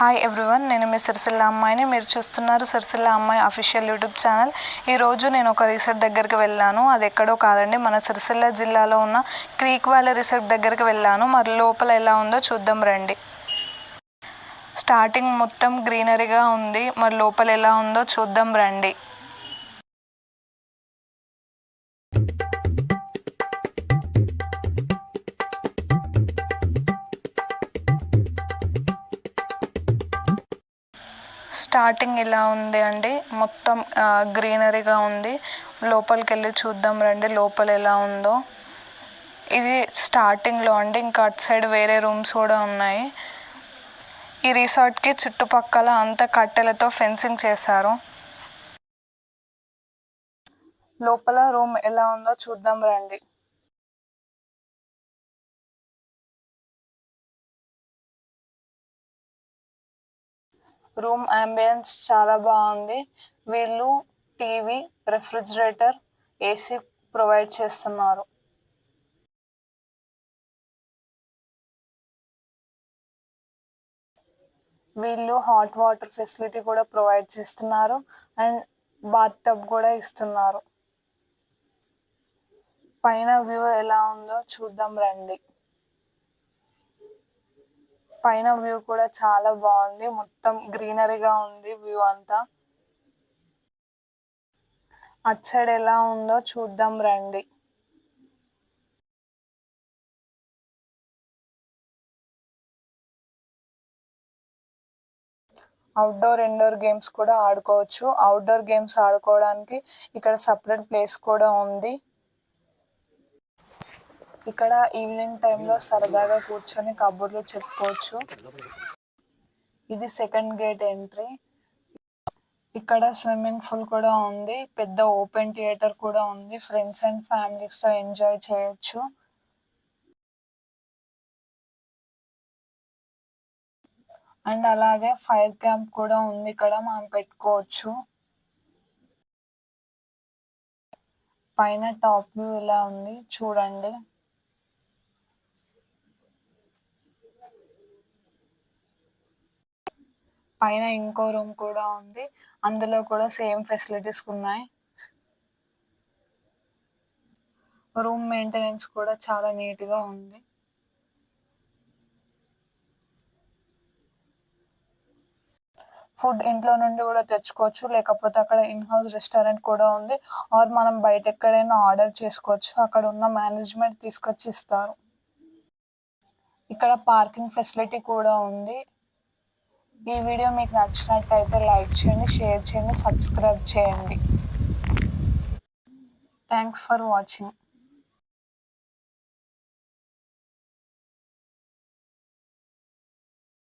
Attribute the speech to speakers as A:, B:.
A: Hi everyone నేను మీ సిరిసిల్ల అమ్మాయిని. మీరు చూస్తున్నారు సిరిసిల్ల అమ్మాయి అఫీషియల్ యూట్యూబ్ ఛానల్. ఈరోజు నేను ఒక రిసార్ట్ దగ్గరికి వెళ్ళాను. అది ఎక్కడో కాదండి మన సిరిసిల్ల జిల్లాలో ఉన్న క్రీక్ వ్యాలీ రిసార్ట్ దగ్గరికి వెళ్ళాను. మరి లోపల ఎలా ఉందో చూద్దాం రండి. స్టార్టింగ్ మొత్తం గ్రీనరీగా ఉంది. మరి లోపల ఎలా ఉందో చూద్దాం రండి. స్టార్టింగ్ ఇలా ఉంది అండి. మొత్తం గ్రీనరీగా ఉంది. లోపలికి వెళ్ళి చూద్దాం రండి లోపల ఎలా ఉందో. ఇది స్టార్టింగ్లో అండి. ఇంకా అటు సైడ్ వేరే రూమ్స్ కూడా ఉన్నాయి. ఈ రిసార్ట్కి చుట్టుపక్కల అంతా కట్టెలతో ఫెన్సింగ్ చేశారు. లోపల రూమ్ ఎలా ఉందో చూద్దాం రండి. రూమ్ అంబియన్స్ చాలా బాగుంది. వీళ్ళు టీవీ రెఫ్రిజిరేటర్ ఏసీ ప్రొవైడ్ చేస్తున్నారు. వీళ్ళు హాట్ వాటర్ ఫెసిలిటీ కూడా ప్రొవైడ్ చేస్తున్నారు అండ్ బాత్ టబ్ కూడా ఇస్తున్నారు. పైన వ్యూ ఎలా ఉందో చూద్దాం రండి. పైన వ్యూ కూడా చాలా బాగుంది. మొత్తం గ్రీనరీగా ఉంది వ్యూ అంతా. అటు సైడ్ ఎలా ఉందో చూద్దాం రండి. అవుట్డోర్ ఇండోర్ గేమ్స్ కూడా ఆడుకోవచ్చు. అవుట్డోర్ గేమ్స్ ఆడుకోవడానికి ఇక్కడ సపరేట్ ప్లేస్ కూడా ఉంది. ఇక్కడ ఈవినింగ్ టైంలో సరదాగా కూర్చొని కబుర్లు చెప్పుకోవచ్చు. ఇది సెకండ్ గేట్ ఎంట్రీ ఇక్కడ స్విమ్మింగ్ పూల్ కూడా ఉంది. పెద్ద ఓపెన్ థియేటర్ కూడా ఉంది. ఫ్రెండ్స్ అండ్ ఫ్యామిలీస్తో ఎంజాయ్ చేయొచ్చు. అండ్ అలాగే ఫైర్ క్యాంప్ కూడా ఉంది. ఇక్కడ మనం పెట్టుకోవచ్చు. పైన టాప్ వ్యూ ఇలా ఉంది. చూడండి. పైన ఇంకో రూమ్ కూడా ఉంది. అందులో కూడా సేమ్ ఫెసిలిటీస్ ఉన్నాయి. రూమ్ మెయింటెనెన్స్ కూడా చాలా నీట్గా ఉంది. ఫుడ్ ఇంట్లో నుండి కూడా తెచ్చుకోవచ్చు. లేకపోతే అక్కడ ఇన్ హౌస్ రెస్టారెంట్ కూడా ఉంది. ఆర్ మనం బయట ఎక్కడైనా ఆర్డర్ చేసుకోవచ్చు. అక్కడ ఉన్న మేనేజ్మెంట్ తీసుకొచ్చి ఇస్తారు. ఇక్కడ పార్కింగ్ ఫెసిలిటీ కూడా ఉంది. ఈ వీడియో మీకు నచ్చినట్టయితే లైక్ చేయండి షేర్ చేయండి సబ్స్క్రైబ్ చేయండి. Thanks for watching.